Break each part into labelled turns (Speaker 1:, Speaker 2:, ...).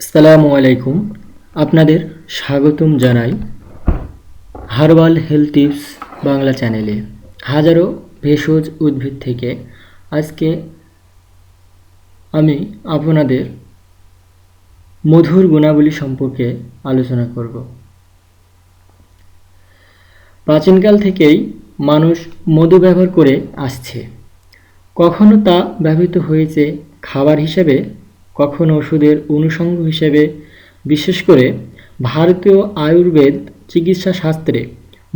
Speaker 1: আসসালামু আলাইকুম। আপনাদের স্বাগতম জানাই হার্বাল হেলথ টিপস বাংলা চ্যানেলে। হাজারো ভেষজ উদ্ভিদ থেকে আজকে আমি আপনাদের মধুর গুণাবলী সম্পর্কে আলোচনা করব। প্রাচীনকাল থেকেই মানুষ মধু ব্যবহার করে আসছে। কখনো তা ব্যবহৃত হয়েছে খাবার হিসেবে কখনো ওষুধের অনুষঙ্গ হিসেবে, বিশেষ করে ভারতীয় আয়ুর্বেদ চিকিৎসা শাস্ত্রে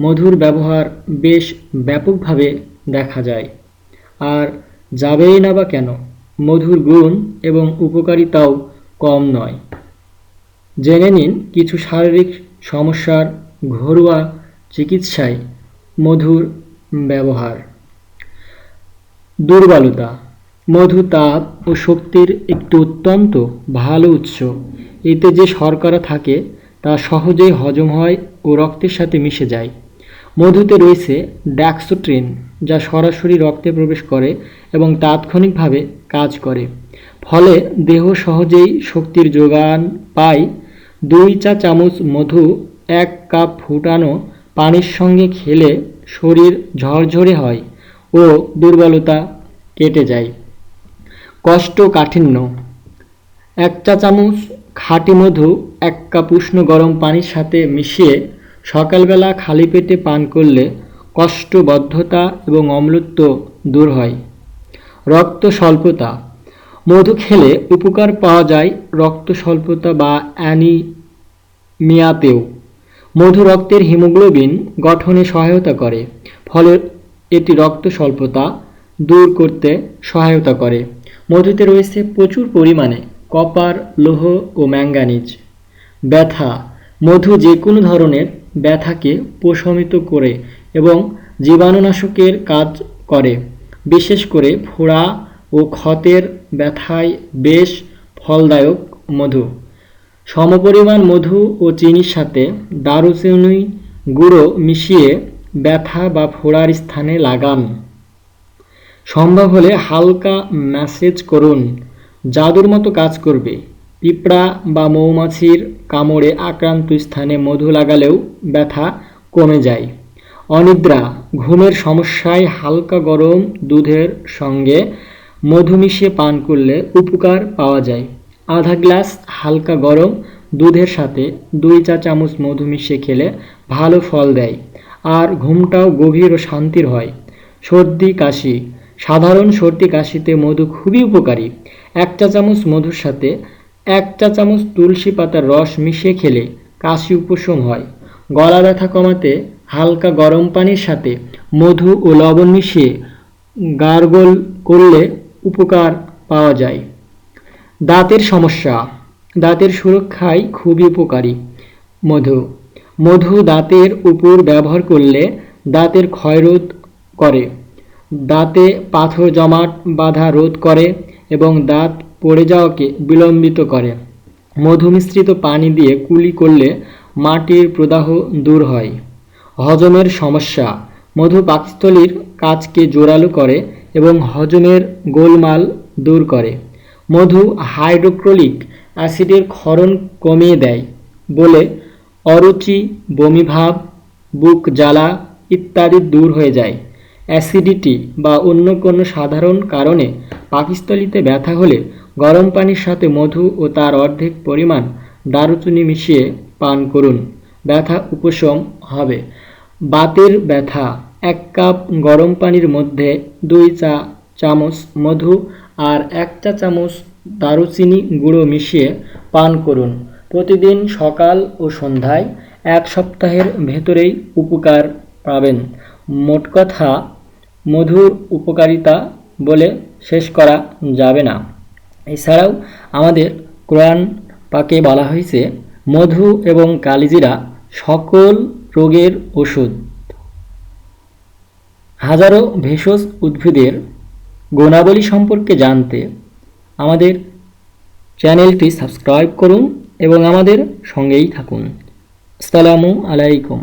Speaker 1: মধুর ব্যবহার বেশ ব্যাপকভাবে দেখা যায়। আর যাবেই না বা কেন, মধুর গুণ এবং উপকারিতাও কম নয়। জেনে নিন কিছু শারীরিক সমস্যার ঘরোয়া চিকিৎসায় মধুর ব্যবহার। দুর্বলতা মধু, তাপ ও শক্তির একটি অত্যন্ত ভালো উৎস। এতে যে শর্করা থাকে, তা সহজেই হজম হয় ও রক্তের সাথে মিশে যায়। মধুতে রয়েছে ড্যাক্সোট্রিন যা সরাসরি রক্তে প্রবেশ করে এবং তাৎক্ষণিকভাবে কাজ করে। ফলে দেহ সহজেই শক্তির যোগান পায়। দুই চা চামচ মধু, এক কাপ ফুটানো পানির সঙ্গে খেলে শরীর ঝরঝরে হয় ও দুর্বলতা কেটে যায়। কোষ্ঠকাঠিন্য এক চা চামচ খাঁটি মধু, এক কাপ উষ্ণ গরম পানির সাথে মিশিয়ে সকালবেলা খালি পেটে পান করলে কষ্টবদ্ধতা এবং অম্লত্ব দূর হয়। রক্ত স্বল্পতা। মধু খেলে উপকার পাওয়া যায় রক্ত স্বল্পতা বা অ্যানিমিয়াতেও। মধু রক্তের হিমোগ্লোবিন গঠনে সহায়তা করে, ফলে এটি রক্ত স্বল্পতা দূর করতে সহায়তা করে। মধুতে রয়েছে প্রচুর পরিমাণে কপার, লৌহ ও ম্যাঙ্গানিজ ব্যথা, মধু যে কোনো ধরনের ব্যথাকে প্রশমিত করে এবং জীবাণুনাশকের কাজ করে। বিশেষ করে ফোড়া ও ক্ষতের ব্যথায় বেশ ফলদায়ক মধু। সমপরিমাণ মধু ও চিনির সাথে দারুচিনি গুঁড়ো মিশিয়ে ব্যথা বা ফোড়ার স্থানে লাগান। সম্ভব হলে হালকা ম্যাসেজ করুন। জাদুর মতো কাজ করবে। পিঁপড়া বা মৌমাছির কামড়ে আক্রান্ত স্থানে মধু লাগালেও ব্যথা কমে যায়। অনিদ্রা, ঘুমের সমস্যায় হালকা গরম দুধের সঙ্গে মধু মিশিয়ে পান করলে উপকার পাওয়া যায়। আধা গ্লাস হালকা গরম দুধের সাথে দুই চা চামচ মধু মিশিয়ে খেলে ভালো ফল দেয়। আর ঘুমটাও গভীর ও শান্তির হয়। সর্দি, কাশি সাধারণ সর্দি কাশিতে মধু খুবই উপকারী। এক চা চামচ মধুর সাথে এক চা চামচ তুলসী পাতার রস মিশিয়ে খেলে কাশি উপশম হয়। গলা ব্যথা কমাতে হালকা গরম পানির সাথে মধু ও লবণ মিশিয়ে গার্গল করলে উপকার পাওয়া যায়। দাঁতের সমস্যা। দাঁতের সুরক্ষায় খুবই উপকারী মধু। মধু দাঁতের উপর ব্যবহার করলে দাঁতের ক্ষয়রোধ করে। দাঁতে পাথর জমাট বাধা রোধ করে এবং দাঁত পড়ে যাওয়াকে বিলম্বিত করে। মধু মিশ্রিত পানি দিয়ে কুলি করলে মাটির প্রদাহ দূর হয়। হজমের সমস্যা। মধু পাকস্থলীর কাজকে জোরালো করে এবং হজমের গোলমাল দূর করে। মধু হাইড্রোক্রোলিক অ্যাসিডের ক্ষরণ কমিয়ে দেয় বলে অরুচি বমিভাব বুক জ্বালা ইত্যাদি দূর হয়ে যায়। অ্যাসিডিটি বা অন্য কোনো সাধারণ কারণে পাকিস্থলিতে ব্যথা হলে গরম পানির সাথে মধু ও তার অর্ধেক পরিমাণ দারুচিনি মিশিয়ে পান করুন। ব্যথা উপশম হবে। বাতের ব্যথা, এক কাপ গরম পানির মধ্যে দুই চা চামচ মধু আর এক চা চামচ দারুচিনি গুঁড়ো মিশিয়ে পান করুন। প্রতিদিন সকাল ও সন্ধ্যায় এক সপ্তাহের ভেতরেই উপকার পাবেন। মোট কথা মধুর উপকারিতা বলে শেষ করা যাবে না। এছাড়াও আমাদের কোরআন পাকে বলা হয়েছে, মধু এবং কালিজিরা সকল রোগের ওষুধ। হাজারো ভেষজ উদ্ভিদের গুণাবলী সম্পর্কে জানতে আমাদের চ্যানেলটি সাবস্ক্রাইব করুন এবং আমাদের সঙ্গেই থাকুন। আসসালামু আলাইকুম।